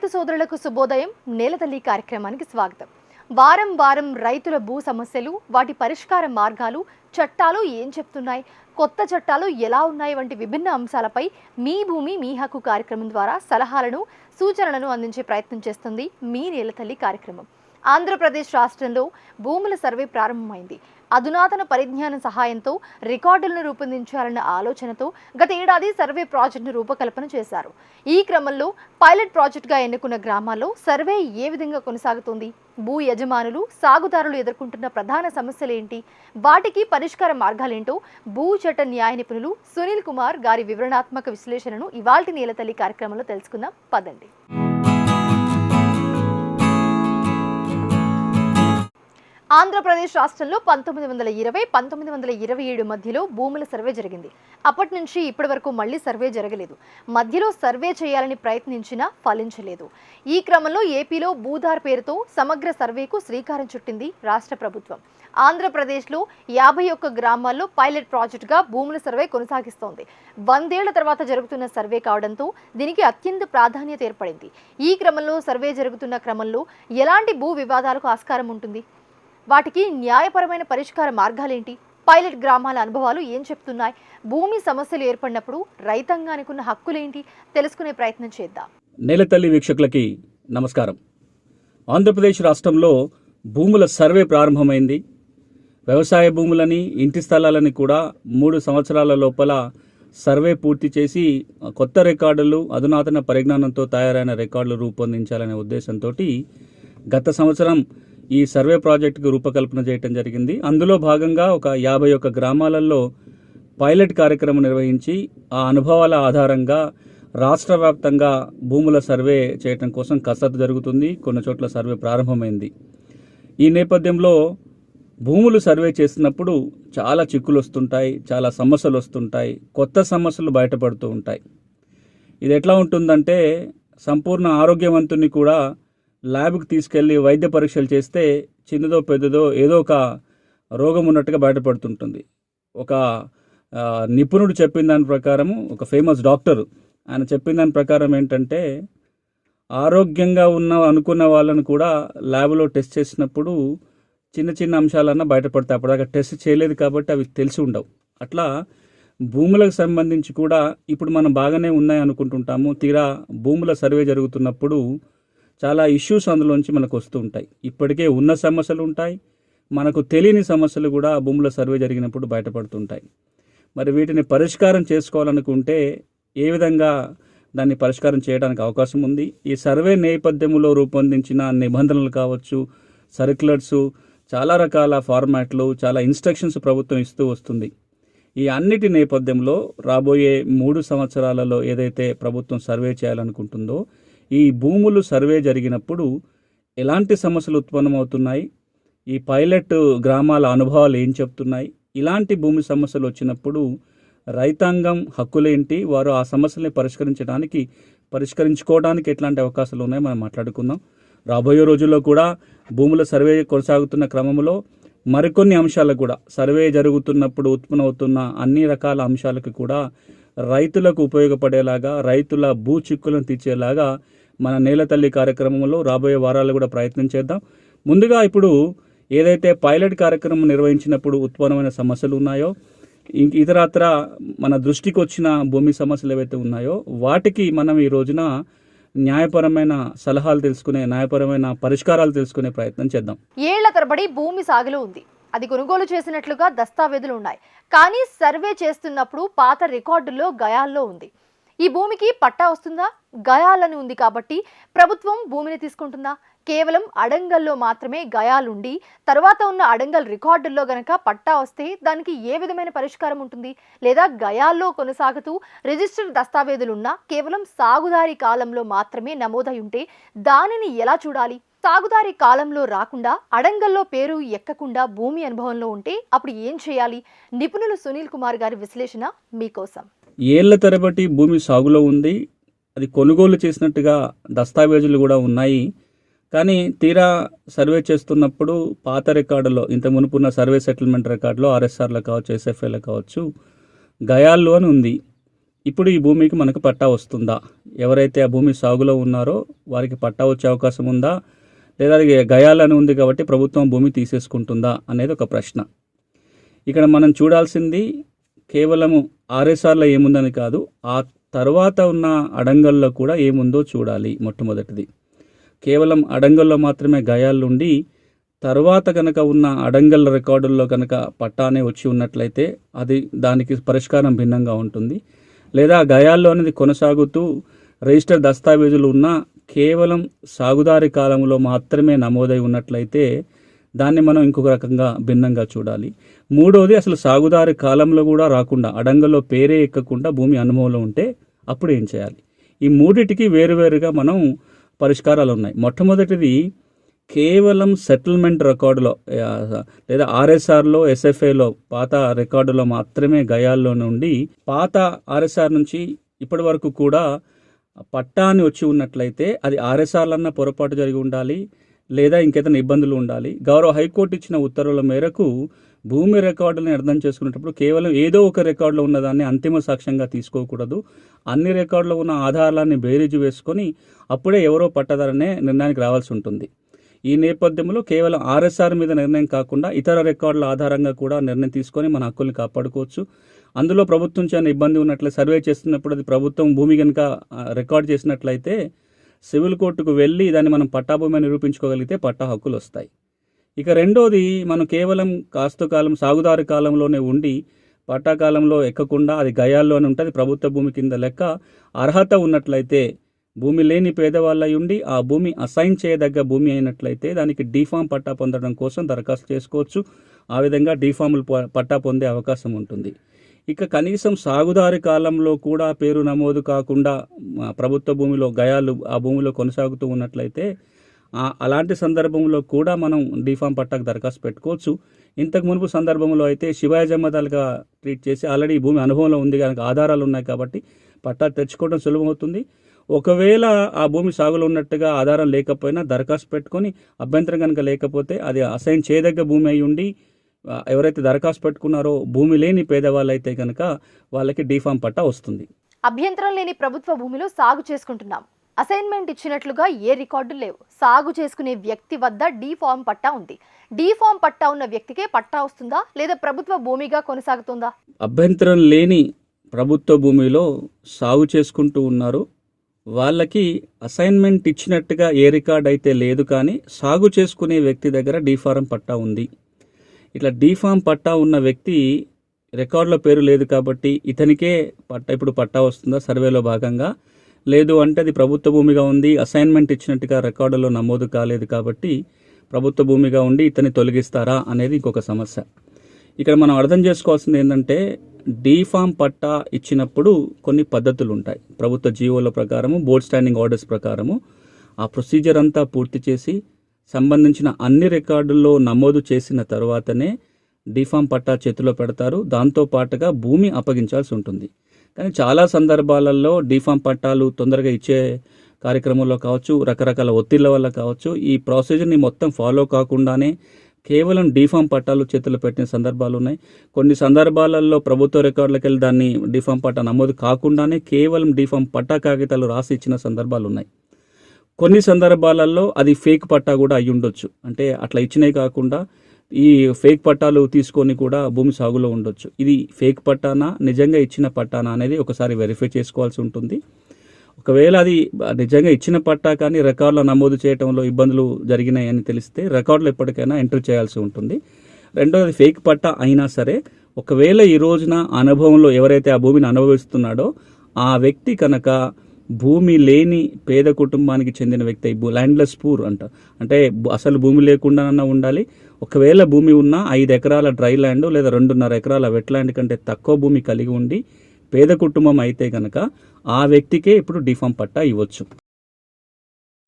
రైతు సోదరులకు శుభోదయం. నేలతల్లి కార్యక్రమానికి స్వాగతం. వారం వారం రైతుల భూ సమస్యలు వాటి పరిష్కార మార్గాలు చట్టాలు ఏం చెప్తున్నాయి కొత్త చట్టాలు ఎలా ఉన్నాయి వంటి విభిన్న అంశాలపై మీ భూమి మీ హక్కు కార్యక్రమం ద్వారా సలహాలను సూచనలను అందించే ప్రయత్నం చేస్తుంది మీ నేలతల్లి కార్యక్రమం. ఆంధ్రప్రదేశ్ రాష్ట్రంలో భూముల సర్వే ప్రారంభమైంది. అధునాతన పరిజ్ఞాన సహాయంతో రికార్డులను రూపొందించాలన్న ఆలోచనతో గత ఏడాది సర్వే ప్రాజెక్టును రూపకల్పన చేశారు. ఈ క్రమంలో పైలట్ ప్రాజెక్టుగా ఎన్నుకున్న గ్రామాల్లో సర్వే ఏ విధంగా కొనసాగుతుంది? భూ యజమానులు సాగుదారులు ఎదుర్కొంటున్న ప్రధాన సమస్యలేంటి వాటికి పరిష్కార మార్గాలేంటో భూ చట్ట న్యాయ నిపుణులు సునీల్ కుమార్ గారి వివరణాత్మక విశ్లేషణను ఇవాల్టి నేలతల్లి కార్యక్రమంలో తెలుసుకుందాం. పదండి. ఆంధ్రప్రదేశ్ రాష్ట్రంలో పంతొమ్మిది వందల ఇరవై పంతొమ్మిది వందల ఇరవై ఏడు మధ్యలో భూముల సర్వే జరిగింది. అప్పటి నుంచి ఇప్పటి వరకు మళ్ళీ సర్వే జరగలేదు. మధ్యలో సర్వే చేయాలని ప్రయత్నించినా ఫలించలేదు. ఈ క్రమంలో ఏపీలో భూధార్ పేరుతో సమగ్ర సర్వేకు శ్రీకారం చుట్టింది రాష్ట్ర ప్రభుత్వం. ఆంధ్రప్రదేశ్లో యాభై ఒక్క గ్రామాల్లో పైలట్ ప్రాజెక్టుగా భూముల సర్వే కొనసాగిస్తోంది. వందేళ్ళ తర్వాత జరుగుతున్న సర్వే కావడంతో దీనికి అత్యంత ప్రాధాన్యత ఏర్పడింది. ఈ క్రమంలో సర్వే జరుగుతున్న క్రమంలో ఎలాంటి భూ వివాదాలకు ఆస్కారం ఉంటుంది? వాటికి న్యాయపరమైన పరిష్కార మార్గాలేంటి? పైలట్ గ్రామాల అనుభవాలు ఏం చెప్తున్నాయి? భూమి సమస్యలు ఏర్పడినప్పుడు రైతాంగానికి ఉన్న హక్కులేంటి? తెలుసుకునే ప్రయత్నం చేద్దాం. నేలతల్లి వీక్షకులకి నమస్కారం. ఆంధ్రప్రదేశ్ రాష్ట్రంలో భూముల సర్వే ప్రారంభమైంది. వ్యవసాయ భూములని ఇంటి స్థలాలని కూడా మూడు సంవత్సరాల లోపల సర్వే పూర్తి చేసి కొత్త రికార్డులు అధునాతన పరిజ్ఞానంతో తయారైన రికార్డులు రూపొందించాలనే ఉద్దేశంతో గత సంవత్సరం ఈ సర్వే ప్రాజెక్టుకు రూపకల్పన చేయటం జరిగింది. అందులో భాగంగా ఒక యాభై ఒక్క గ్రామాలలో పైలట్ కార్యక్రమం నిర్వహించి ఆ అనుభవాల ఆధారంగా రాష్ట్ర వ్యాప్తంగా భూముల సర్వే చేయటం కోసం కసరత్తు జరుగుతుంది. కొన్ని చోట్ల సర్వే ప్రారంభమైంది. ఈ నేపథ్యంలో భూములు సర్వే చేసినప్పుడు చాలా చిక్కులు వస్తుంటాయి చాలా సమస్యలు వస్తుంటాయి కొత్త సమస్యలు బయటపడుతూ ఉంటాయి. ఇది ఎట్లా ఉంటుందంటే సంపూర్ణ ఆరోగ్యవంతుని కూడా ల్యాబ్కి తీసుకెళ్ళి వైద్య పరీక్షలు చేస్తే చిన్నదో పెద్దదో ఏదో ఒక రోగం ఉన్నట్టుగా బయటపడుతుంటుంది. ఒక నిపుణుడు చెప్పిన దాని ప్రకారము ఒక ఫేమస్ డాక్టర్. ఆయన చెప్పిన దాని ప్రకారం ఏంటంటే ఆరోగ్యంగా ఉన్న అనుకున్న వాళ్ళని కూడా ల్యాబ్లో టెస్ట్ చేసినప్పుడు చిన్న చిన్న అంశాలన్నా బయటపడతాయి. అప్పటిదాకా టెస్ట్ చేయలేదు కాబట్టి అవి తెలిసి ఉండవు. అట్లా భూములకు సంబంధించి కూడా ఇప్పుడు మనం బాగానే ఉన్నాయి అనుకుంటుంటాము. తీరా భూముల సర్వే జరుగుతున్నప్పుడు చాలా ఇష్యూస్ అందులోంచి మనకు వస్తూ ఉంటాయి. ఇప్పటికే ఉన్న సమస్యలు ఉంటాయి. మనకు తెలియని సమస్యలు కూడా భూముల సర్వే జరిగినప్పుడు బయటపడుతుంటాయి మరి వీటిని పరిష్కారం చేసుకోవాలనుకుంటే ఏ విధంగా దాన్ని పరిష్కారం చేయడానికి అవకాశం ఉంది? ఈ సర్వే నేపథ్యంలో రూపొందించిన నిబంధనలు కావచ్చు సర్క్యులర్సు చాలా రకాల ఫార్మాట్లు చాలా ఇన్స్ట్రక్షన్స్ ప్రభుత్వం ఇస్తూ వస్తుంది. ఈ అన్నిటి నేపథ్యంలో రాబోయే మూడు సంవత్సరాలలో ఏదైతే ప్రభుత్వం సర్వే చేయాలనుకుంటుందో ఈ భూములు సర్వే జరిగినప్పుడు ఎలాంటి సమస్యలు ఉత్పన్నమవుతున్నాయి? ఈ పైలట్ గ్రామాల అనుభవాలు ఏం చెప్తున్నాయి? ఇలాంటి భూమి సమస్యలు వచ్చినప్పుడు రైతాంగం హక్కులేంటి? వారు ఆ సమస్యల్ని పరిష్కరించడానికి పరిష్కరించుకోవడానికి ఎట్లాంటి అవకాశాలు ఉన్నాయో మనం మాట్లాడుకుందాం. రాబోయే రోజుల్లో కూడా భూముల సర్వే కొనసాగుతున్న క్రమంలో మరికొన్ని అంశాలకు కూడా సర్వే జరుగుతున్నప్పుడు ఉత్పన్నమవుతున్న అన్ని రకాల అంశాలకు కూడా రైతులకు ఉపయోగపడేలాగా రైతుల భూ చిక్కులను తీర్చేలాగా మన నేలతల్లి కార్యక్రమంలో రాబోయే వారాలు కూడా ప్రయత్నం చేద్దాం. ముందుగా ఇప్పుడు ఏదైతే పైలట్ కార్యక్రమం నిర్వహించినప్పుడు ఉత్పన్నమైన సమస్యలు ఉన్నాయో ఇంక ఇతరత్ర మన దృష్టికి వచ్చిన భూమి సమస్యలు ఏవైతే ఉన్నాయో వాటికి మనం ఈ రోజున న్యాయపరమైన సలహాలు తెలుసుకునే న్యాయపరమైన పరిష్కారాలు తెలుసుకునే ప్రయత్నం చేద్దాం. ఏళ్ళ తరబడి భూమి సాగులో ఉంది. అది కొనుగోలు చేసినట్లుగా దస్తావేజులు ఉన్నాయి. కానీ సర్వే చేస్తున్నప్పుడు పాత రికార్డుల్లో గయాల్లో ఉంది. ఈ భూమికి పట్టా వస్తుందా? గయాలని ఉంది కాబట్టి ప్రభుత్వం భూమిని తీసుకుంటుందా? కేవలం అడంగల్లో మాత్రమే గయాలుండి తర్వాత ఉన్న అడంగల్ రికార్డుల్లో గనక పట్టా వస్తే దానికి ఏ విధమైన పరిష్కారం ఉంటుంది? లేదా గయాల్లో కొనసాగుతూ రిజిస్టర్డ్ దస్తావేజులున్నా కేవలం సాగుదారి కాలంలో మాత్రమే నమోదై ఉంటే దానిని ఎలా చూడాలి? సాగుదారి కాలంలో రాకుండా అడంగల్లో పేరు ఎక్కకుండా భూమి అనుభవంలో ఉంటే అప్పుడు ఏం చేయాలి? నిపుణులు సునీల్ కుమార్ గారి విశ్లేషణ మీకోసం. ఏళ్ళ తరబడి భూమి సాగులో ఉంది అది కొనుగోలు చేసినట్టుగా దస్తావేజులు కూడా ఉన్నాయి. కానీ తీరా సర్వే చేస్తున్నప్పుడు పాత రికార్డులో ఇంత మునుపున్న సర్వే సెటిల్మెంట్ రికార్డులో ఆర్ఎస్ఆర్లో కావచ్చు ఎస్ఎఫ్ఏలో కావచ్చు గయాల్లో అని ఉంది. ఇప్పుడు ఈ భూమికి మనకు పట్టా వస్తుందా? ఎవరైతే ఆ భూమి సాగులో ఉన్నారో వారికి పట్టా వచ్చే అవకాశం ఉందా? లేదా అది గయాలని ఉంది కాబట్టి ప్రభుత్వం భూమి తీసేసుకుంటుందా అనేది ఒక ప్రశ్న. ఇక్కడ మనం చూడాల్సింది కేవలము ఆర్ఎస్ఆర్లో ఏముందని కాదు ఆ తర్వాత ఉన్న అడంగల్లో కూడా ఏముందో చూడాలి మొట్టమొదటిది. కేవలం అడంగల్లో మాత్రమే గాయాలుండి తర్వాత కనుక ఉన్న అడంగల్ రికార్డుల్లో కనుక పట్టానే వచ్చి ఉన్నట్లయితే అది దానికి పరిష్కారం భిన్నంగా ఉంటుంది. లేదా గయాల్లో అనేది కొనసాగుతూ రిజిస్టర్ దస్తావేజులు ఉన్న కేవలం సాగుదారి కాలంలో మాత్రమే నమోదై ఉన్నట్లయితే దాన్ని మనం ఇంకొక రకంగా భిన్నంగా చూడాలి. మూడోది అసలు సాగుదారి కాలంలో కూడా రాకుండా అడంగల్లో పేరే ఎక్కకుండా భూమి అనుభవంలో ఉంటే అప్పుడు ఏం చేయాలి? ఈ మూడిటికి వేరువేరుగా మనం పరిష్కారాలు ఉన్నాయి. మొట్టమొదటిది కేవలం సెటిల్మెంట్ రికార్డులో లేదా ఆర్ఎస్ఆర్లో ఎస్ఎఫ్ఏలో పాత రికార్డులో మాత్రమే గయాల్లో నుండి పాత ఆర్ఎస్ఆర్ నుంచి ఇప్పటి వరకు కూడా పట్టాన్ని వచ్చి ఉన్నట్లయితే అది ఆర్ఎస్ఆర్లన్న పొరపాటు జరిగి ఉండాలి. లేదా ఇంకేదైనా ఇబ్బందులు ఉండాలి. గౌరవ హైకోర్టు ఇచ్చిన ఉత్తర్వుల మేరకు భూమి రికార్డులను అర్థం చేసుకునేటప్పుడు కేవలం ఏదో ఒక రికార్డులో ఉన్నదాన్ని అంతిమ సాక్ష్యంగా తీసుకోకూడదు. అన్ని రికార్డులో ఉన్న ఆధారాన్ని బేరీజు వేసుకొని అప్పుడే ఎవరో పట్టదారనే నిర్ణయానికి రావాల్సి ఉంటుంది. ఈ నేపథ్యంలో కేవలం ఆర్ఎస్ఆర్ మీద నిర్ణయం కాకుండా ఇతర రికార్డుల ఆధారంగా కూడా నిర్ణయం తీసుకొని మన హక్కుల్ని కాపాడుకోవచ్చు. అందులో ప్రభుత్వం చాలా ఇబ్బంది ఉన్నట్లే సర్వే చేస్తున్నప్పుడు అది ప్రభుత్వం భూమి కనుక రికార్డు రికార్డ్ చేసినట్లయితే సివిల్ కోర్టుకు వెళ్ళి దాన్ని మనం పట్టాభూమి నిరూపించుకోగలిగితే పట్టా హక్కులు వస్తాయి. ఇక రెండోది మనం కేవలం కాస్త కాలం సాగుదారు కాలంలోనే ఉండి పట్టా కాలంలో ఎక్కకుండా అది గయాల్లోనే ఉంటుంది ప్రభుత్వ భూమి కింద లెక్క అర్హత ఉన్నట్లయితే భూమి లేని పేదవాళ్ళై ఉండి ఆ భూమి అసైన్ చేయదగ్గ భూమి అయినట్లయితే దానికి డీఫామ్ పట్టా పొందడం కోసం దరఖాస్తు చేసుకోవచ్చు. ఆ విధంగా డీఫామ్లు ప- పట్టా పొందే అవకాశం ఉంటుంది. ఇక కనీసం సాగుదారి కాలంలో కూడా పేరు నమోదు కాకుండా ప్రభుత్వ భూమిలో గయాలు ఆ భూమిలో కొనసాగుతూ ఉన్నట్లయితే అలాంటి సందర్భంలో కూడా మనం డిఫామ్ పట్టాకు దరఖాస్తు పెట్టుకోవచ్చు. ఇంతకు మునుపు సందర్భంలో అయితే శివాయ జమ్మదాలుగా ట్రీట్ చేసి ఆల్రెడీ భూమి అనుభవంలో ఉంది కనుక ఆధారాలు ఉన్నాయి కాబట్టి పట్టా తెచ్చుకోవడం సులభమవుతుంది. ఒకవేళ ఆ భూమి సాగులో ఉన్నట్టుగా ఆధారం లేకపోయినా దరఖాస్తు పెట్టుకొని అభ్యంతరం కనుక లేకపోతే అది అసైన్ చేయదగ్గ భూమి అయి ఉండి ఎవరైతే దరఖాస్తు పెట్టుకున్నారో భూమి లేని పేదవాళ్ళు అయితే కనుక వాళ్ళకి డీఫామ్ పట్టా వస్తుంది. అభ్యంతరం లేని ప్రభుత్వ భూమిలో సాగు చేసుకుంటున్నాం. అసైన్మెంట్ ఇచ్చినట్లుగా ఏ రికార్డు లేవు. సాగు చేసుకునే వ్యక్తి వద్ద డీ ఫామ్ పట్టా ఉంది. డీ ఫామ్ పట్టా ఉన్న వ్యక్తికే పట్టా వస్తుందా? లేదా ప్రభుత్వ భూమిగా కొనసాగుతుందా? అభ్యంతరం లేని ప్రభుత్వ భూమిలో సాగు చేసుకుంటూ ఉన్నారు. వాళ్ళకి అసైన్మెంట్ ఇచ్చినట్టుగా ఏ రికార్డ్ అయితే లేదు కానీ సాగు చేసుకునే వ్యక్తి దగ్గర డీఫారం పట్టా ఉంది. ఇట్లా డీఫామ్ పట్టా ఉన్న వ్యక్తి రికార్డులో పేరు లేదు కాబట్టి ఇతనికే పట్టా ఇప్పుడు పట్టా వస్తుందా సర్వేలో భాగంగా? లేదు అంటే అది ప్రభుత్వ భూమిగా ఉంది అసైన్మెంట్ ఇచ్చినట్టుగా రికార్డులో నమోదు కాలేదు కాబట్టి ప్రభుత్వ భూమిగా ఉండి ఇతన్ని తొలగిస్తారా అనేది ఇంకొక సమస్య. ఇక్కడ మనం అర్థం చేసుకోవాల్సింది ఏంటంటే డీఫామ్ పట్టా ఇచ్చినప్పుడు కొన్ని పద్ధతులు ఉంటాయి ప్రభుత్వ జీవోల ప్రకారము బోర్డ్ స్టాండింగ్ ఆర్డర్స్ ప్రకారము. ఆ ప్రొసీజర్ అంతా పూర్తి చేసి సంబంధించిన అన్ని రికార్డుల్లో నమోదు చేసిన తర్వాతనే డిఫామ్ పట్టా చేతిలో పెడతారు. దాంతో పాటుగా భూమి అప్పగించాల్సి ఉంటుంది. కానీ చాలా సందర్భాలలో డీఫామ్ పట్టాలు తొందరగా ఇచ్చే కార్యక్రమంలో కావచ్చు రకరకాల ఒత్తిళ్ళ వల్ల కావచ్చు ఈ ప్రాసెజర్ని మొత్తం ఫాలో కాకుండానే కేవలం డీఫామ్ పట్టాలు చేతులు పెట్టిన సందర్భాలు ఉన్నాయి. కొన్ని సందర్భాలలో ప్రభుత్వ రికార్డులకు వెళ్ళి దాన్ని డీఫామ్ పట్టా నమోదు కాకుండానే కేవలం డిఫామ్ పట్టా కాగితాలు రాసి ఇచ్చిన సందర్భాలు ఉన్నాయి. కొన్ని సందర్భాలలో అది ఫేక్ పట్టా కూడా అయి ఉండొచ్చు అంటే అట్లా ఇచ్చినవి కాకుండా ఈ ఫేక్ పట్టాలు తీసుకొని కూడా భూమి సాగులో ఉండొచ్చు. ఇది ఫేక్ పట్టానా నిజంగా ఇచ్చిన పట్టానా అనేది ఒకసారి వెరిఫై చేసుకోవాల్సి ఉంటుంది. ఒకవేళ అది నిజంగా ఇచ్చిన పట్టా కానీ రికార్డులో నమోదు చేయడంలో ఇబ్బందులు జరిగినాయని తెలిస్తే రికార్డులు ఎప్పటికైనా ఎంటర్ చేయాల్సి ఉంటుంది. రెండోది ఫేక్ పట్టా అయినా సరే ఒకవేళ ఈ రోజున అనుభవంలో ఎవరైతే ఆ భూమిని అనుభవిస్తున్నాడో ఆ వ్యక్తి కనుక భూమి లేని పేద కుటుంబానికి చెందిన వ్యక్తి ల్యాండ్లెస్ పూర్ అంట. అంటే అసలు భూమి లేకుండానన్నా ఉండాలి. ఒకవేళ భూమి ఉన్న ఐదు ఎకరాల డ్రై ల్యాండ్ లేదా రెండున్నర ఎకరాల వెట్ ల్యాండ్ కంటే తక్కువ భూమి కలిగి ఉండి పేద కుటుంబం అయితే కనుక ఆ వ్యక్తికే ఇప్పుడు డిఫామ్ పట్టా ఇవ్వచ్చు.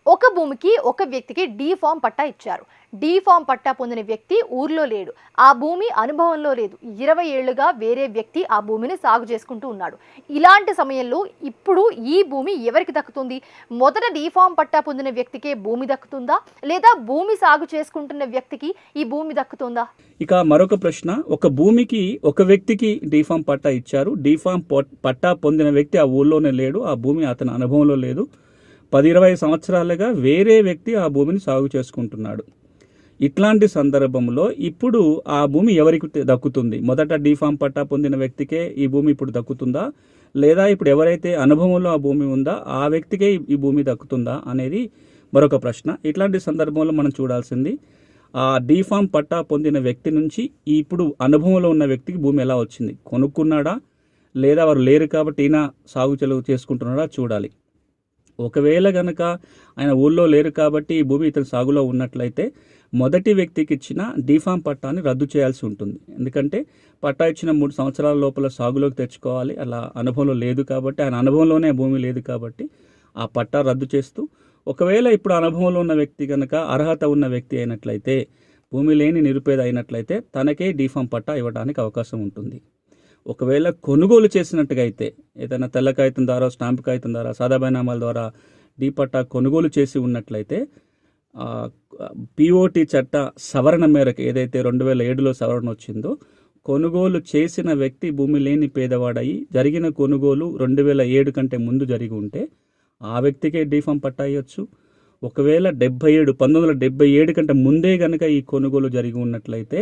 ఒక భూమికి ఒక వ్యక్తికి డీ ఫామ్ పట్టా ఇచ్చారు. డీ ఫామ్ పట్టా పొందిన వ్యక్తి ఊర్లో లేడు. ఆ భూమి అనుభవంలో లేదు. ఇరవై ఏళ్ళుగా వేరే వ్యక్తి ఆ భూమిని సాగు చేసుకుంటూ ఉన్నాడు. ఇలాంటి సమయంలో ఇప్పుడు ఈ భూమి ఎవరికి దక్కుతుంది? మొదట డీ ఫామ్ పట్టా పొందిన వ్యక్తికే భూమి దక్కుతుందా? లేదా భూమి సాగు చేసుకుంటున్న వ్యక్తికి ఈ భూమి దక్కుతుందా? ఇక మరొక ప్రశ్న ఒక భూమికి ఒక వ్యక్తికి డీఫామ్ పట్టా ఇచ్చారు. డీఫామ్ పొ- పట్టా పొందిన వ్యక్తి ఆ ఊళ్ళోనే లేడు. ఆ భూమి అతని అనుభవంలో లేదు. పది ఇరవై సంవత్సరాలుగా వేరే వ్యక్తి ఆ భూమిని సాగు చేసుకుంటున్నాడు. ఇట్లాంటి సందర్భంలో ఇప్పుడు ఆ భూమి ఎవరికి దక్కుతుంది? మొదట డీఫామ్ పట్టా పొందిన వ్యక్తికే ఈ భూమి ఇప్పుడు దక్కుతుందా? లేదా ఇప్పుడు ఎవరైతే అనుభవంలో ఆ భూమి ఉందా ఆ వ్యక్తికే ఈ- భూమి దక్కుతుందా అనేది మరొక ప్రశ్న. ఇట్లాంటి సందర్భంలో మనం చూడాల్సింది ఆ డీఫామ్ పట్టా పొందిన వ్యక్తి నుంచి ఇప్పుడు అనుభవంలో ఉన్న వ్యక్తికి భూమి ఎలా వచ్చింది? కొనుక్కున్నాడా? లేదా వారు లేరు కాబట్టి ఈయన సాగు చెలవు చేసుకుంటున్నాడా? చూడాలి. ఒకవేళ గనక ఆయన ఊళ్ళో లేరు కాబట్టి ఈ భూమి ఇతని సాగులో ఉన్నట్లయితే మొదటి వ్యక్తికి ఇచ్చిన డీఫామ్ పట్టాని రద్దు చేయాల్సి ఉంటుంది. ఎందుకంటే పట్టా ఇచ్చిన మూడు సంవత్సరాల లోపల సాగులోకి తెచ్చుకోవాలి. అలా అనుభవంలో లేదు కాబట్టి ఆయన అనుభవంలోనే భూమి లేదు కాబట్టి ఆ పట్టా రద్దు చేస్తూ ఒకవేళ ఇప్పుడు అనుభవంలో ఉన్న వ్యక్తి కనుక అర్హత ఉన్న వ్యక్తి అయినట్లయితే భూమి లేని నిరుపేద అయినట్లయితే తనకే డీఫామ్ పట్టా ఇవ్వడానికి అవకాశం ఉంటుంది. ఒకవేళ కొనుగోలు చేసినట్టుగా అయితే ఏదైనా తెల్ల కాగితం ద్వారా స్టాంప్ కాగితం ద్వారా సాదా బైనామాల ద్వారా డీ పట్టా కొనుగోలు చేసి ఉన్నట్లయితే పిఓటి చట్ట సవరణ మేరకు ఏదైతే రెండు వేల ఏడులో సవరణ వచ్చిందో కొనుగోలు చేసిన వ్యక్తి భూమి లేని పేదవాడయి జరిగిన కొనుగోలు రెండు వేల ఏడు కంటే ముందు జరిగి ఉంటే ఆ వ్యక్తికే డీఫామ్ పట్టా ఒకవేళ డెబ్బై ఏడు పంతొమ్మిది వందల డెబ్బై ఏడు కంటే ముందే కనుక ఈ కొనుగోలు జరిగి ఉన్నట్లయితే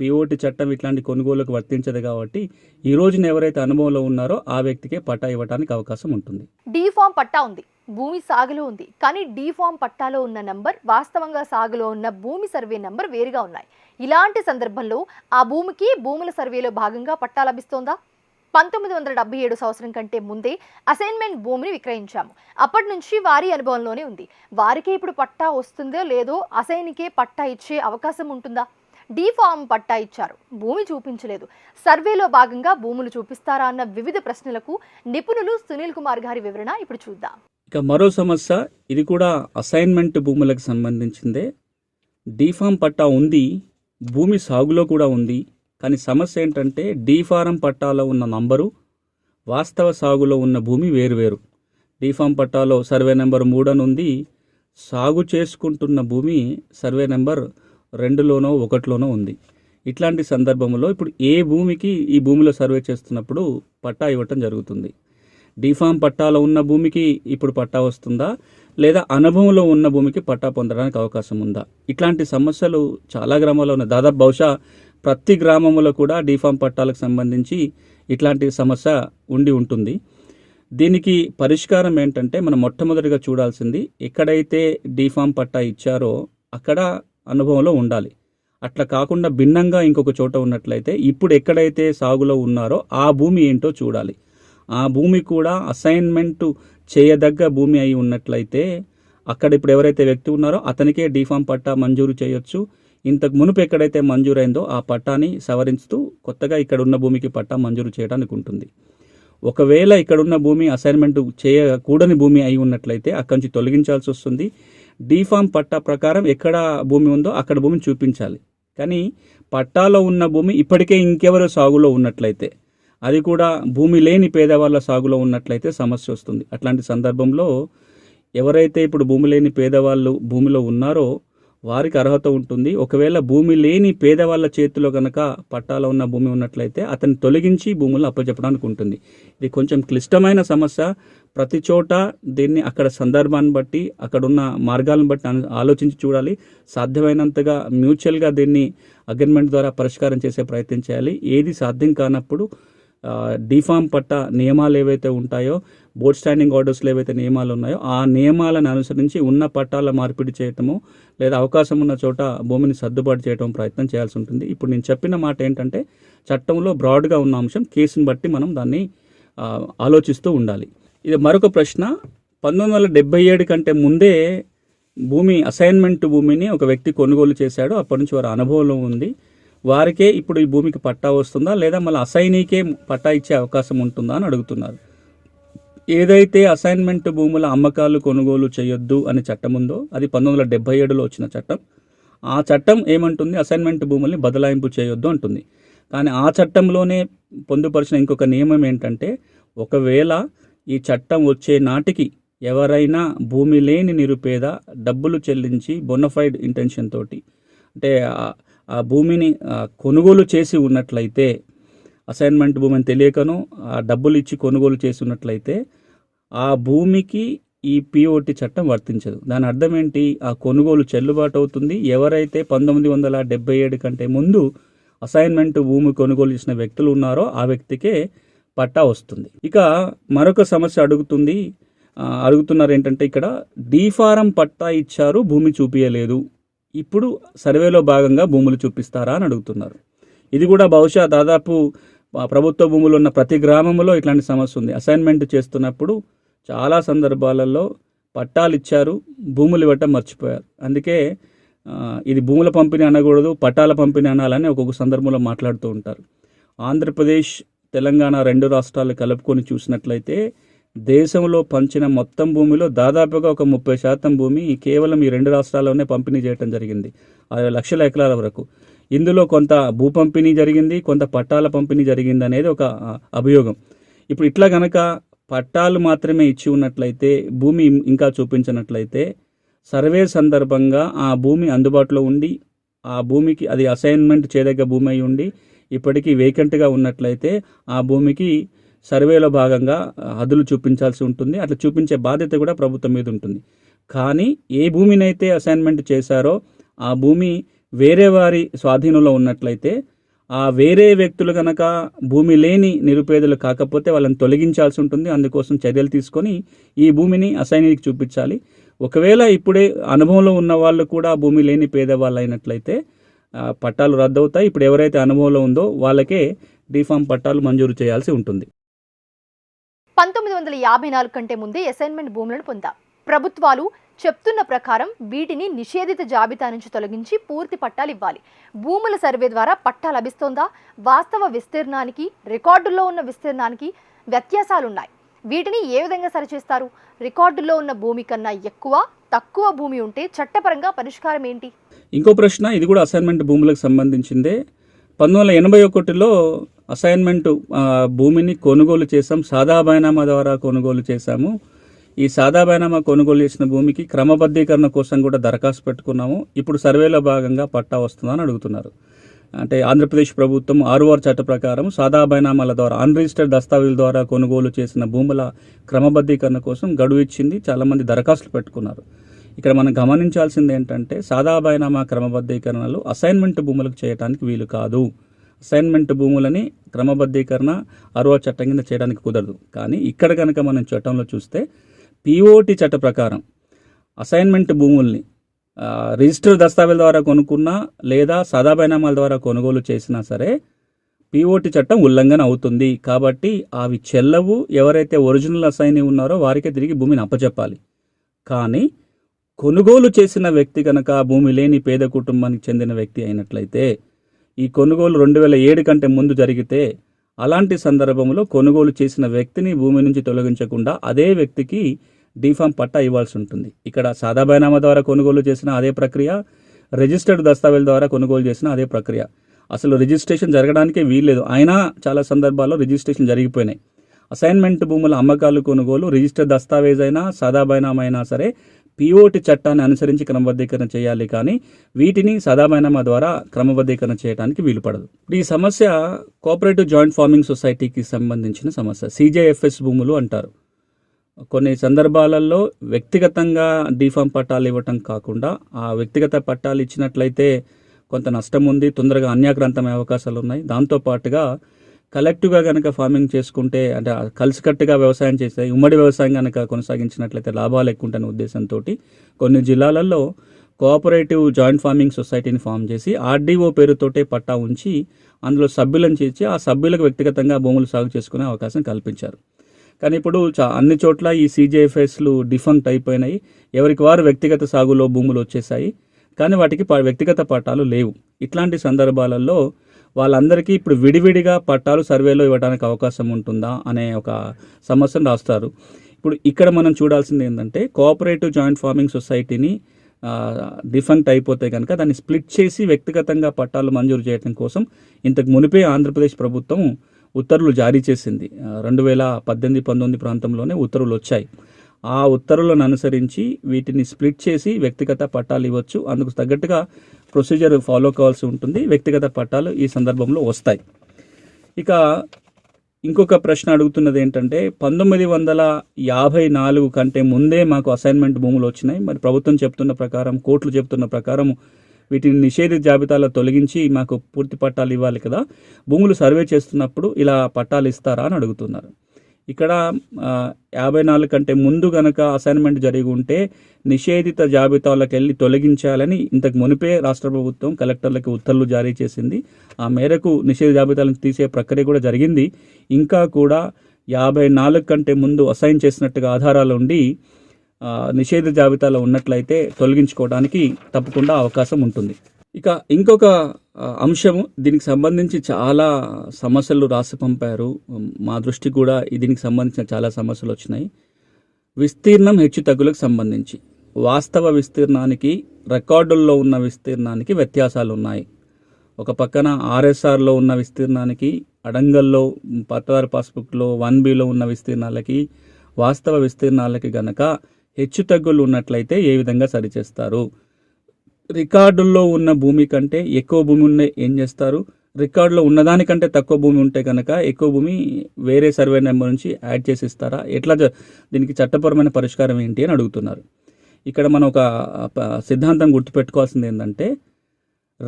పిఓటి చట్టం ఇట్లాంటి కొనుగోలుకు వర్తించదు కాబట్టి ఈ రోజున ఎవరైతే అనుభవంలో ఉన్నారో ఆ వ్యక్తికే పట్టా ఇవ్వడానికి అవకాశం ఉంటుంది. డి ఫామ్ పట్టా ఉంది. భూమి సాగులో ఉంది. కానీ డి ఫామ్ పట్టాలో ఉన్న నంబర్ వాస్తవంగా సాగులో ఉన్న భూమి సర్వే నంబర్ వేరుగా ఉన్నాయి. ఇలాంటి సందర్భంలో ఆ భూమికి భూముల సర్వేలో భాగంగా పట్టా లభిస్తోందా? పంతొమ్మిది వందల డెబ్బై ఏడు సంవత్సరం కంటే ముందే అసైన్మెంట్ భూమిని విక్రయించాము. అప్పటి నుంచి వారి అనుభవంలోనే ఉంది. వారికి ఇప్పుడు పట్టా వస్తుందో లేదో అసైన్కే పట్టా ఇచ్చే అవకాశం ఉంటుందా? డి ఫామ్ పట్టా ఇచ్చారు. భూమి చూపించలేదు. సర్వేలో భాగంగా భూములు చూపిస్తారా అన్న వివిధ ప్రశ్నలకు నిపుణులు సునీల్ కుమార్ గారి వివరణ ఇప్పుడు చూద్దాం. ఇక మరో సమస్య ఇది కూడా అసైన్మెంట్ భూములకు సంబంధించిందే. డీఫామ్ పట్టా ఉంది భూమి సాగులో కూడా ఉంది కానీ సమస్య ఏంటంటే డీఫారం పట్టాలో ఉన్న నంబరు వాస్తవ సాగులో ఉన్న భూమి వేరువేరు డీఫామ్ పట్టాలో సర్వే నెంబర్ మూడు అని ఉంది సాగు చేసుకుంటున్న భూమి సర్వే నెంబర్ రెండులోనో ఒకటిలోనో ఉంది. ఇట్లాంటి సందర్భంలో ఇప్పుడు ఏ భూమికి ఈ భూమిలో సర్వే చేస్తున్నప్పుడు పట్టా ఇవ్వటం జరుగుతుంది. డీఫామ్ పట్టాలో ఉన్న భూమికి ఇప్పుడు పట్టా వస్తుందా? లేదా అనుభవంలో ఉన్న భూమికి పట్టా పొందడానికి అవకాశం ఉందా? ఇట్లాంటి సమస్యలు చాలా గ్రామాల్లో ఉన్నాయి. దాదాపు బహుశా ప్రతి గ్రామంలో కూడా డీఫామ్ పట్టాలకు సంబంధించి ఇట్లాంటి సమస్య ఉండి ఉంటుంది. దీనికి పరిష్కారం ఏంటంటే మనం మొట్టమొదటిగా చూడాల్సింది ఎక్కడైతే డీఫామ్ పట్టా ఇచ్చారో అక్కడ అనుభవంలో ఉండాలి. అట్లా కాకుండా భిన్నంగా ఇంకొక చోట ఉన్నట్లయితే ఇప్పుడు ఎక్కడైతే సాగులో ఉన్నారో ఆ భూమి ఏంటో చూడాలి. ఆ భూమి కూడా అసైన్మెంట్ చేయదగ్గ భూమి అయి ఉన్నట్లయితే అక్కడ ఇప్పుడు ఎవరైతే వ్యక్తి ఉన్నారో అతనికే డీఫామ్ పట్టా మంజూరు చేయొచ్చు. ఇంతకు మునుపు ఎక్కడైతే మంజూరైందో ఆ పట్టాని సవరించుతూ కొత్తగా ఇక్కడ ఉన్న భూమికి పట్టా మంజూరు చేయడానికి ఉంటుంది. ఒకవేళ ఇక్కడున్న భూమి అసైన్మెంట్ చేయకూడని భూమి అయి ఉన్నట్లయితే అక్కడి నుంచి తొలగించాల్సి వస్తుంది. డీఫామ్ పట్టా ప్రకారం ఎక్కడ భూమి ఉందో అక్కడ భూమిని చూపించాలి. కానీ పట్టాలో ఉన్న భూమి ఇప్పటికే ఇంకెవరో సాగులో ఉన్నట్లయితే అది కూడా భూమి లేని పేదవాళ్ళ సాగులో ఉన్నట్లయితే సమస్య వస్తుంది. అట్లాంటి సందర్భంలో ఎవరైతే ఇప్పుడు భూమి లేని పేదవాళ్ళు భూమిలో ఉన్నారో వారికి అర్హత ఉంటుంది. ఒకవేళ భూమి లేని పేదవాళ్ళ చేతిలో కనుక పట్టాలో ఉన్న భూమి ఉన్నట్లయితే అతన్ని తొలగించి భూములను అప్పచెప్పడానికి ఉంటుంది. ఇది కొంచెం క్లిష్టమైన సమస్య. ప్రతి చోట దీన్ని అక్కడ సందర్భాన్ని బట్టి అక్కడున్న మార్గాలను బట్టి ఆలోచించి చూడాలి. సాధ్యమైనంతగా మ్యూచువల్గా దీన్ని అగ్రిమెంట్ ద్వారా పరిష్కారం చేసే ప్రయత్నం చేయాలి. ఏది సాధ్యం కానప్పుడు డిఫామ్ పట్ట నియమాలు ఏవైతే ఉంటాయో బోర్డ్ స్టాండింగ్ ఆర్డర్స్లో ఏవైతే నియమాలు ఉన్నాయో ఆ నియమాలను అనుసరించి ఉన్న పట్టాల మార్పిడి చేయటము లేదా అవకాశం ఉన్న చోట భూమిని సర్దుబాటు చేయడం ప్రయత్నం చేయాల్సి ఉంటుంది. ఇప్పుడు నేను చెప్పిన మాట ఏంటంటే చట్టంలో బ్రాడ్గా ఉన్న అంశం కేసుని బట్టి మనం దాన్ని ఆలోచిస్తూ ఉండాలి. ఇది మరొక ప్రశ్న. పంతొమ్మిది వందల డెబ్బై ఏడు కంటే ముందే భూమి అసైన్మెంట్ భూమిని ఒక వ్యక్తి కొనుగోలు చేశాడు. అప్పటి నుంచి వారి అనుభవంలో ఉంది. వారికే ఇప్పుడు ఈ భూమికి పట్టా వస్తుందా లేదా మళ్ళీ అసైనీకే పట్టా ఇచ్చే అవకాశం ఉంటుందా అని అడుగుతున్నారు. ఏదైతే అసైన్మెంట్ భూముల అమ్మకాలు కొనుగోలు చేయొద్దు అనే చట్టం ఉందో అది పంతొమ్మిది వందల డెబ్బై ఏడులో వచ్చిన చట్టం. ఆ చట్టం ఏమంటుంది? అసైన్మెంట్ భూముల్ని బదలాయింపు చేయొద్దు అంటుంది. కానీ ఆ చట్టంలోనే పొందుపరిచిన ఇంకొక నియమం ఏంటంటే ఒకవేళ ఈ చట్టం వచ్చే నాటికి ఎవరైనా భూమి లేని నిరుపేద డబ్బులు చెల్లించి బొనఫైడ్ ఇంటెన్షన్ తోటి అంటే ఆ- భూమిని కొనుగోలు చేసి ఉన్నట్లయితే అసైన్మెంట్ భూమిని తెలియకను ఆ డబ్బులు ఇచ్చి కొనుగోలు చేసి ఉన్నట్లయితే ఆ భూమికి ఈ పిఓటి చట్టం వర్తించదు. దాని అర్థం ఏంటి? ఆ కొనుగోలు చెల్లుబాటు అవుతుంది. ఎవరైతే పంతొమ్మిది వందల డెబ్బై ఏడు కంటే ముందు అసైన్మెంట్ భూమి కొనుగోలు చేసిన వ్యక్తులు ఉన్నారో ఆ వ్యక్తికే పట్టా వస్తుంది. ఇక మరొక సమస్య అడుగుతుంది. అడుగుతున్నారు ఏంటంటే ఇక్కడ డీ ఫారం పట్టా ఇచ్చారు భూమి చూపించలేదు ఇప్పుడు సర్వేలో భాగంగా భూములు చూపిస్తారా అని అడుగుతున్నారు. ఇది కూడా బహుశా దాదాపు ప్రభుత్వ భూములు ఉన్న ప్రతి గ్రామంలో ఇట్లాంటి సమస్య ఉంది. అసైన్మెంట్ చేస్తున్నప్పుడు చాలా సందర్భాలలో పట్టాలు ఇచ్చారు భూములు ఇవ్వటం మర్చిపోయారు. అందుకే ఇది భూముల పంపిణీ అనకూడదు పట్టాల పంపిణీ అనాలని ఒక్కొక్క సందర్భంలో మాట్లాడుతూ ఉంటారు. ఆంధ్రప్రదేశ్ తెలంగాణ రెండు రాష్ట్రాలు కలుపుకొని చూసినట్లయితే దేశంలో పంచిన మొత్తం భూమిలో దాదాపుగా ఒక ముప్పై శాతం భూమి కేవలం ఈ రెండు రాష్ట్రాల్లోనే పంపిణీ చేయడం జరిగింది. అరవై లక్షల ఎకరాల వరకు. ఇందులో కొంత భూ పంపిణీ జరిగింది కొంత పట్టాల పంపిణీ జరిగింది అనేది ఒక అభియోగం. ఇప్పుడు ఇట్లా కనుక పట్టాలు మాత్రమే ఇచ్చి ఉన్నట్లయితే భూమి ఇంకా చూపించినట్లయితే సర్వే సందర్భంగా ఆ భూమి అందుబాటులో ఉండి ఆ భూమికి అది అసైన్మెంట్ చేయదగ్గ భూమి అయి ఉండి ఇప్పటికీ వేకెంట్గా ఉన్నట్లయితే ఆ భూమికి సర్వేలో భాగంగా హద్దులు చూపించాల్సి ఉంటుంది. అట్లా చూపించే బాధ్యత కూడా ప్రభుత్వం మీద ఉంటుంది. కానీ ఏ భూమినైతే అసైన్మెంట్ చేశారో ఆ భూమి వేరే వారి స్వాధీనంలో ఉన్నట్లయితే ఆ వేరే వ్యక్తులు కనుక భూమి లేని నిరుపేదలు కాకపోతే వాళ్ళని తొలగించాల్సి ఉంటుంది. అందుకోసం చర్యలు తీసుకొని ఈ భూమిని అసైనికి చూపించాలి. ఒకవేళ ఇప్పుడే అనుభవంలో ఉన్న వాళ్ళు కూడా భూమి లేని పేదవాళ్ళు అయినట్లయితే పట్టాలు రద్దవుతాయి. ఇప్పుడు ఎవరైతే అనుభవంలో ఉందో వాళ్ళకే డిఫామ్ పట్టాలు మంజూరు చేయాల్సి ఉంటుంది. పంతొమ్మిది వందల యాభై నాలుగు కంటే ముందే అసైన్మెంట్ భూములను పొందాం. ప్రభుత్వాలు చెప్తున్న ప్రకారం వీటిని నిషేధిత జాబితా నుంచి తొలగించి పూర్తి పట్టాలు ఇవ్వాలి. భూముల సర్వే ద్వారా పట్టా లభిస్తోందా? వాస్తవ విస్తీర్ణానికి రికార్డుల్లో ఉన్న విస్తీర్ణానికి వ్యత్యాసాలున్నాయి. వీటిని ఏ విధంగా సరిచేస్తారు? రికార్డుల్లో ఉన్న భూమి కన్నా ఎక్కువ తక్కువ భూమి ఉంటే చట్టపరంగా పరిష్కారం ఏంటి? ఇంకో ప్రశ్న ఇది కూడా అసైన్మెంట్ భూములకు సంబంధించిందే. పంతొమ్మిది వందల ఎనభై ఒకటిలో అసైన్మెంట్ భూమిని కొనుగోలు చేసాం సాదా బైనామా ద్వారా కొనుగోలు చేశాము. ఈ సాదా బైనామా కొనుగోలు చేసిన భూమికి క్రమబద్ధీకరణ కోసం కూడా దరఖాస్తు పెట్టుకున్నాము. ఇప్పుడు సర్వేలో భాగంగా పట్టా వస్తుందని అడుగుతున్నారు. అంటే ఆంధ్రప్రదేశ్ ప్రభుత్వం ఆర్ఓఆర్ చట్ట ప్రకారం సాదా బైనామాల ద్వారా అన్రిజిస్టర్డ్ దస్తావేజుల ద్వారా కొనుగోలు చేసిన భూముల క్రమబద్ధీకరణ కోసం గడువు ఇచ్చింది చాలామంది దరఖాస్తులు పెట్టుకున్నారు. ఇక్కడ మనం గమనించాల్సింది ఏంటంటే సాదా బైనామా క్రమబద్ధీకరణలు అసైన్మెంట్ భూములకు చేయడానికి వీలు కాదు. అసైన్మెంట్ భూములని క్రమబద్ధీకరణ అరవ చట్టం కింద చేయడానికి కుదరదు. కానీ ఇక్కడ కనుక మనం చట్టంలో చూస్తే పిఓటి చట్ట ప్రకారం అసైన్మెంట్ భూముల్ని రిజిస్టర్ దస్తావేజ్ ద్వారా కొనుక్కున్నా లేదా సాదా బైనామాల ద్వారా కొనుగోలు చేసినా సరే పిఓటి చట్టం ఉల్లంఘన అవుతుంది. కాబట్టి అవి చెల్లవు. ఎవరైతే ఒరిజినల్ అసైని ఉన్నారో వారికే తిరిగి భూమిని అప్పచెప్పాలి కానీ కొనుగోలు చేసిన వ్యక్తి కనుక భూమి లేని పేద కుటుంబానికి చెందిన వ్యక్తి అయినట్లయితే ఈ కొనుగోలు రెండు వేల ఏడు కంటే ముందు జరిగితే అలాంటి సందర్భంలో కొనుగోలు చేసిన వ్యక్తిని భూమి నుంచి తొలగించకుండా అదే వ్యక్తికి డిఫామ్ పట్టా ఇవ్వాల్సి ఉంటుంది. ఇక్కడ సాదా బైనామా ద్వారా కొనుగోలు చేసిన అదే ప్రక్రియ రిజిస్టర్డ్ దస్తావేజ్ ద్వారా కొనుగోలు చేసిన అదే ప్రక్రియ. అసలు రిజిస్ట్రేషన్ జరగడానికే వీల్లేదు. అయినా చాలా సందర్భాల్లో రిజిస్ట్రేషన్ జరిగిపోయినాయి. అసైన్మెంట్ భూముల అమ్మకాలు కొనుగోలు రిజిస్టర్ దస్తావేజ్ అయినా సాదా బైనామా అయినా సరే పిఓటి చట్టాన్ని అనుసరించి క్రమబద్ధీకరణ చేయాలి కానీ వీటిని సదాబైనామా ద్వారా క్రమబద్ధీకరణ చేయడానికి వీలు పడదు. ఈ సమస్య కోఆపరేటివ్ జాయింట్ ఫార్మింగ్ సొసైటీకి సంబంధించిన సమస్య. సిజేఎఫ్ఎస్ భూములు అంటారు. కొన్ని సందర్భాలలో వ్యక్తిగతంగా డిఫామ్ పట్టాలు ఇవ్వటం కాకుండా ఆ వ్యక్తిగత పట్టాలు ఇచ్చినట్లయితే కొంత నష్టం ఉంది తొందరగా అన్యాక్రాంతమయ్యే అవకాశాలు ఉన్నాయి. దాంతోపాటుగా కలెక్టివ్గా కనుక ఫార్మింగ్ చేసుకుంటే అంటే కలిసికట్టుగా వ్యవసాయం చేస్తే ఉమ్మడి వ్యవసాయం కనుక కొనసాగించినట్లయితే లాభాలు ఎక్కువ ఉంటాయనే ఉద్దేశంతో కొన్ని జిల్లాలలో కోఆపరేటివ్ జాయింట్ ఫార్మింగ్ సొసైటీని ఫామ్ చేసి ఆర్డీఓ పేరుతోటే పట్టా ఉంచి అందులో సభ్యులను చేర్చి ఆ సభ్యులకు వ్యక్తిగతంగా భూములు సాగు చేసుకునే అవకాశం కల్పించారు. కానీ ఇప్పుడు చా- అన్ని చోట్ల ఈ సీజేఎఫ్ఎస్లు డిఫంక్ట్ అయిపోయినాయి. ఎవరికి వారు వ్యక్తిగత సాగులో భూములు వచ్చేసాయి కానీ వాటికి ప- వ్యక్తిగత పట్టాలు లేవు. ఇట్లాంటి సందర్భాలలో వాళ్ళందరికీ ఇప్పుడు విడివిడిగా పట్టాలు సర్వేలో ఇవ్వడానికి అవకాశం ఉంటుందా అనే ఒక సమస్యను రాస్తారు. ఇప్పుడు ఇక్కడ మనం చూడాల్సింది ఏంటంటే కోఆపరేటివ్ జాయింట్ ఫార్మింగ్ సొసైటీని డిఫంక్ట్ అయిపోతే కనుక దాన్ని స్ప్లిట్ చేసి వ్యక్తిగతంగా పట్టాలు మంజూరు చేయడం కోసం ఇంతకు మునిపే ఆంధ్రప్రదేశ్ ప్రభుత్వం ఉత్తర్వులు జారీ చేసింది. రెండు వేల పద్దెనిమిది పంతొమ్మిది ప్రాంతంలోనే ఉత్తర్వులు వచ్చాయి. ఆ ఉత్తర్వులను అనుసరించి వీటిని స్ప్లిట్ చేసి వ్యక్తిగత పట్టాలు ఇవ్వచ్చు. అందుకు తగ్గట్టుగా ప్రొసీజర్ ఫాలో కావాల్సి ఉంటుంది వ్యక్తిగత పట్టాలు ఈ సందర్భంలో వస్తాయి. ఇక ఇంకొక ప్రశ్న అడుగుతున్నది ఏంటంటే పంతొమ్మిది వందల యాభై నాలుగు కంటే ముందే మాకు అసైన్మెంట్ భూములు వచ్చినాయి. మరి ప్రభుత్వం చెప్తున్న ప్రకారం కోర్టులు చెప్తున్న ప్రకారం వీటిని నిషేధిత జాబితాలో తొలగించి మాకు పూర్తి పట్టాలు ఇవ్వాలి కదా. భూములు సర్వే చేస్తున్నప్పుడు ఇలా పట్టాలు ఇస్తారా అని అడుగుతున్నారు. ఇక్కడ యాభై నాలుగు కంటే ముందు గనక అసైన్మెంట్ జరిగి ఉంటే నిషేధిత జాబితాలకు వెళ్ళి తొలగించాలని ఇంతకు మునిపే రాష్ట్ర ప్రభుత్వం కలెక్టర్లకు ఉత్తర్వులు జారీ చేసింది. ఆ మేరకు నిషేధ జాబితాలను తీసే ప్రక్రియ కూడా జరిగింది. ఇంకా కూడా యాభై నాలుగు కంటే ముందు అసైన్ చేసినట్టుగా ఆధారాలు ఉండి నిషేధ జాబితాలో ఉన్నట్లయితే తొలగించుకోవడానికి తప్పకుండా అవకాశం ఉంటుంది. ఇక ఇంకొక అంశము దీనికి సంబంధించి చాలా సమస్యలు రాసి పంపారు. మా దృష్టి కూడా దీనికి సంబంధించిన చాలా సమస్యలు వచ్చినాయి. విస్తీర్ణం హెచ్చు తగ్గులకు సంబంధించి. వాస్తవ విస్తీర్ణానికి రికార్డుల్లో ఉన్న విస్తీర్ణానికి వ్యత్యాసాలు ఉన్నాయి. ఒక పక్కన ఆర్ఎస్ఆర్లో ఉన్న విస్తీర్ణానికి అడంగల్లో పట్టదారు పాస్బుక్లో వన్ బిలో ఉన్న విస్తీర్ణాలకి వాస్తవ విస్తీర్ణాలకి గనక హెచ్చు తగ్గులు ఉన్నట్లయితే ఏ విధంగా సరిచేస్తారు? రికార్డుల్లో ఉన్న భూమి కంటే ఎక్కువ భూమి ఉన్న ఏం చేస్తారు? రికార్డులో ఉన్నదానికంటే తక్కువ భూమి ఉంటే కనుక ఎక్కువ భూమి వేరే సర్వే నెంబర్ నుంచి యాడ్ చేసి ఇస్తారా ఎట్లా దీనికి చట్టపరమైన పరిష్కారం ఏంటి అని అడుగుతున్నారు. ఇక్కడ మనం ఒక ప- సిద్ధాంతం గుర్తుపెట్టుకోవాల్సింది ఏంటంటే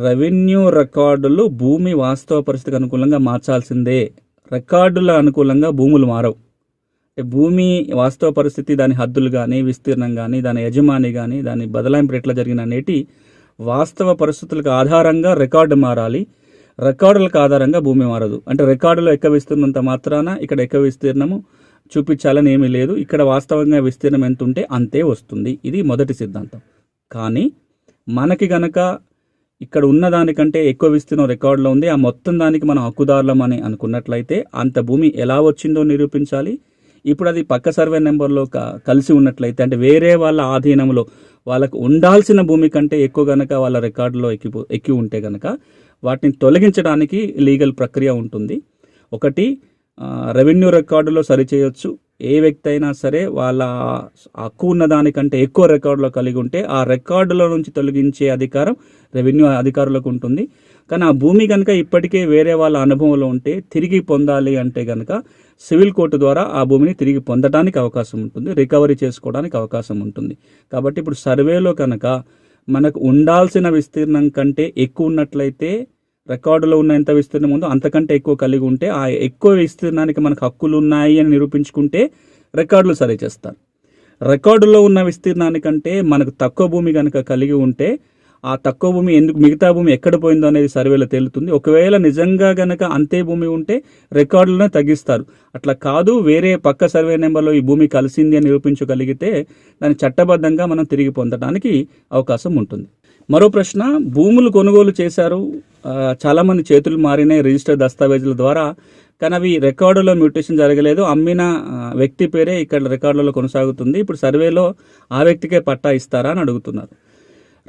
రెవెన్యూ రికార్డులు భూమి వాస్తవ పరిస్థితికి అనుకూలంగా మార్చాల్సిందే. రికార్డుల అనుకూలంగా భూములు మారవు. భూమి వాస్తవ పరిస్థితి దాని హద్దులు కానీ విస్తీర్ణం కానీ దాని యజమాని కానీ దాని బదలాయింపు ఎట్లా జరిగిన అనేటి వాస్తవ పరిస్థితులకు ఆధారంగా రికార్డు మారాలి. రికార్డులకు ఆధారంగా భూమి మారదు. అంటే రికార్డులో ఎక్కువ విస్తీర్ణంత మాత్రాన ఇక్కడ ఎక్కువ విస్తీర్ణము చూపించాలని ఏమీ లేదు. ఇక్కడ వాస్తవంగా విస్తీర్ణం ఎంత ఉంటే అంతే వస్తుంది. ఇది మొదటి సిద్ధాంతం. కానీ మనకి గనక ఇక్కడ ఉన్న దానికంటే ఎక్కువ విస్తీర్ణం రికార్డులో ఉంది. ఆ మొత్తం దానికి మనం హక్కుదారులం అని అనుకున్నట్లయితే అంత భూమి ఎలా వచ్చిందో నిరూపించాలి. ఇప్పుడు అది పక్క సర్వే నెంబర్లో కలిసి ఉన్నట్లయితే అంటే వేరే వాళ్ళ ఆధీనంలో వాళ్ళకు ఉండాల్సిన భూమి కంటే ఎక్కువ గనక వాళ్ళ రికార్డులో ఎక్కి ఎక్కి ఉంటే గనక వాటిని తొలగించడానికి లీగల్ ప్రక్రియ ఉంటుంది. ఒకటి రెవెన్యూ రికార్డులో సరిచేయొచ్చు. ఏ వ్యక్తి అయినా సరే వాళ్ళ హక్కు ఉన్న దానికంటే ఎక్కువ రికార్డులో కలిగి ఉంటే ఆ రికార్డులో నుంచి తొలగించే అధికారం రెవెన్యూ అధికారులకు ఉంటుంది. కానీ ఆ భూమి కనుక ఇప్పటికే వేరే వాళ్ళ అనుభవంలో ఉంటే తిరిగి పొందాలి అంటే కనుక సివిల్ కోర్టు ద్వారా ఆ భూమిని తిరిగి పొందడానికి అవకాశం ఉంటుంది రికవరీ చేసుకోవడానికి అవకాశం ఉంటుంది. కాబట్టి ఇప్పుడు సర్వేలో కనుక మనకు ఉండాల్సిన విస్తీర్ణం కంటే ఎక్కువ ఉన్నట్లయితే రికార్డులో ఉన్న ఎంత విస్తీర్ణం ఉందో అంతకంటే ఎక్కువ కలిగి ఉంటే ఆ ఎక్కువ విస్తీర్ణానికి మనకు హక్కులు ఉన్నాయి అని నిరూపించుకుంటే రికార్డులు సరి చేస్తారు రికార్డులో ఉన్న విస్తీర్ణానికంటే మనకు తక్కువ భూమి కనుక కలిగి ఉంటే ఆ తక్కువ భూమి ఎందుకు మిగతా భూమి ఎక్కడ పోయిందో అనేది సర్వేలో తేలుతుంది. ఒకవేళ నిజంగా గనక అంతే భూమి ఉంటే రికార్డులను తగ్గిస్తారు. అట్లా కాదు వేరే పక్క సర్వే నెంబర్లో ఈ భూమి కలిసింది అని నిరూపించగలిగితే దాన్ని చట్టబద్ధంగా మనం తిరిగి పొందడానికి అవకాశం ఉంటుంది. మరో ప్రశ్న భూములు కొనుగోలు చేశారు. చాలామంది చేతులు మారినాయి రిజిస్టర్ దస్తావేజుల ద్వారా కానీ అవి రికార్డులో మ్యూటేషన్ జరగలేదు. అమ్మిన వ్యక్తి పేరే ఇక్కడ రికార్డులలో కొనసాగుతుంది. ఇప్పుడు సర్వేలో ఆ వ్యక్తికే పట్టా ఇస్తారా అని అడుగుతున్నారు.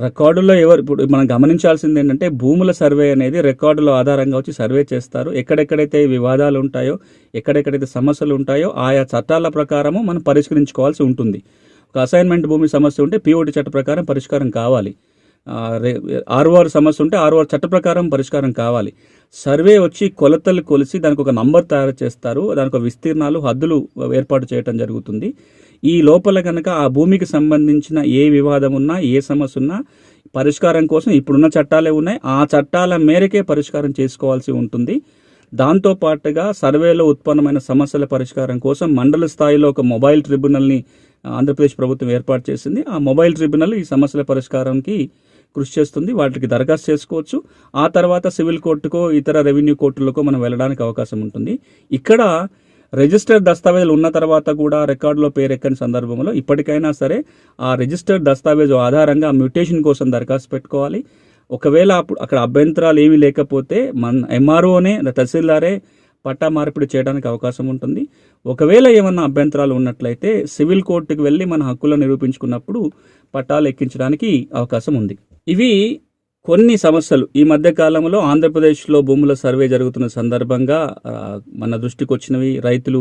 రికార్డులో ఎవరు ఇప్పుడు మనం గమనించాల్సింది ఏంటంటే భూముల సర్వే అనేది రికార్డుల ఆధారంగా వచ్చి సర్వే చేస్తారు. ఎక్కడెక్కడైతే వివాదాలు ఉంటాయో ఎక్కడెక్కడైతే సమస్యలు ఉంటాయో ఆయా చట్టాల ప్రకారము మనం పరిష్కరించుకోవాల్సి ఉంటుంది. ఒక అసైన్మెంట్ భూమి సమస్య ఉంటే పిఓటి చట్ట ప్రకారం పరిష్కారం కావాలి. ఆర్ఓఆర్ సమస్య ఉంటే ఆర్ఓఆర్ చట్ట ప్రకారం పరిష్కారం కావాలి. సర్వే వచ్చి కొలతలు కొలిసి దానికి ఒక నంబర్ తయారు చేస్తారు. దానికి ఒక విస్తీర్ణాలు హద్దులు ఏర్పాటు చేయడం జరుగుతుంది. ఈ లోపల కనుక ఆ భూమికి సంబంధించిన ఏ వివాదం ఉన్నా ఏ సమస్య ఉన్నా పరిష్కారం కోసం ఇప్పుడున్న చట్టాలే ఉన్నాయి. ఆ చట్టాల మేరకే పరిష్కారం చేసుకోవాల్సి ఉంటుంది. దాంతో పాటుగా సర్వేలో ఉత్పన్నమైన సమస్యల పరిష్కారం కోసం మండల స్థాయిలో ఒక మొబైల్ ట్రిబ్యునల్ని ఆంధ్రప్రదేశ్ ప్రభుత్వం ఏర్పాటు చేసింది. ఆ మొబైల్ ట్రిబ్యునల్ ఈ సమస్యల పరిష్కారానికి కృషి చేస్తుంది. వాటికి దరఖాస్తు చేసుకోవచ్చు. ఆ తర్వాత సివిల్ కోర్టుకో ఇతర రెవెన్యూ కోర్టులకో మనం వెళ్ళడానికి అవకాశం ఉంటుంది. ఇక్కడ రిజిస్టర్ దస్తావేజులు ఉన్న తర్వాత కూడా రికార్డులో పేరెక్కని సందర్భంలో ఇప్పటికైనా సరే ఆ రిజిస్టర్ దస్తావేజు ఆధారంగా మ్యూటేషన్ కోసం దరఖాస్తు పెట్టుకోవాలి. ఒకవేళ అప్పుడు అక్కడ అభ్యంతరాలు ఏమీ లేకపోతే మన ఎంఆర్ఓనే తహసీల్దారే పట్టా మార్పిడి చేయడానికి అవకాశం ఉంటుంది. ఒకవేళ ఏమన్నా అభ్యంతరాలు ఉన్నట్లయితే సివిల్ కోర్టుకు వెళ్ళి మన హక్కులను నిరూపించుకున్నప్పుడు పట్టాలు ఎక్కించడానికి అవకాశం ఉంది. ఇవి కొన్ని సమస్యలు. ఈ మధ్య కాలంలో ఆంధ్రప్రదేశ్లో భూముల సర్వే జరుగుతున్న సందర్భంగా మన దృష్టికి వచ్చినవి రైతులు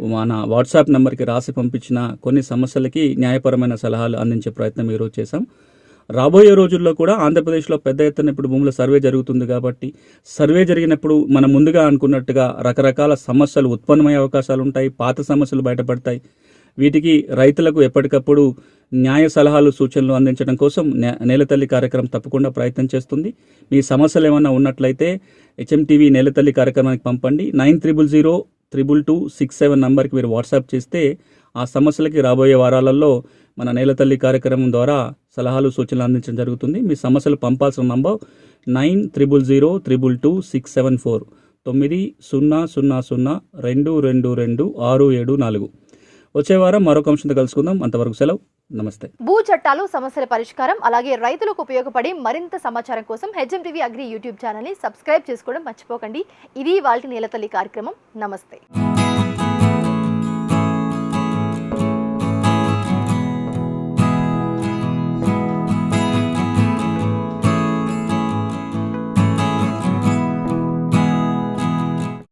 మన వాట్సాప్ నెంబర్కి రాసి పంపించిన కొన్ని సమస్యలకి న్యాయపరమైన సలహాలు అందించే ప్రయత్నం ఈరోజు చేశాం. రాబోయే రోజుల్లో కూడా ఆంధ్రప్రదేశ్లో పెద్ద ఎత్తున ఇప్పుడు భూముల సర్వే జరుగుతుంది కాబట్టి సర్వే జరిగినప్పుడు మనం ముందుగా అనుకున్నట్టుగా రకరకాల సమస్యలు ఉత్పన్నమయ్యే అవకాశాలు ఉంటాయి పాత సమస్యలు బయటపడతాయి. వీటికి రైతులకు ఎప్పటికప్పుడు న్యాయ సలహాలు సూచనలు అందించడం కోసం నే- నేలతల్లి కార్యక్రమం తప్పకుండా ప్రయత్నం చేస్తుంది. మీ సమస్యలు ఏమైనా ఉన్నట్లయితే హెచ్ఎంటీవీ నేలతల్లి కార్యక్రమానికి పంపండి. Nine triple zero triple two six seven నంబర్కి మీరు వాట్సాప్ చేస్తే ఆ సమస్యలకి రాబోయే వారాలలో మన నేలతల్లి కార్యక్రమం ద్వారా సలహాలు సూచనలు అందించడం జరుగుతుంది. మీ సమస్యలు పంపాల్సిన number nine triple zero triple two six seven four తొమ్మిది సున్నా సున్నా సున్నా రెండు రెండు రెండు ఆరు ఏడు నాలుగు. వచ్చే వారం మరొక అంశంతో కలుసుకుందాం. అంతవరకు సెలవు. నమస్తే. భూ చట్టాలు సమస్యల పరిష్కారం అలాగే రైతులకు ఉపయోగపడే మరింత సమాచారం కోసం హెచ్ఎం టీవీ అగ్రి యూట్యూబ్ ఛానల్ని సబ్స్క్రైబ్ చేసుకోవడం మర్చిపోకండి. ఇది వాళ్ళ నేలతల్లి కార్యక్రమం. నమస్తే.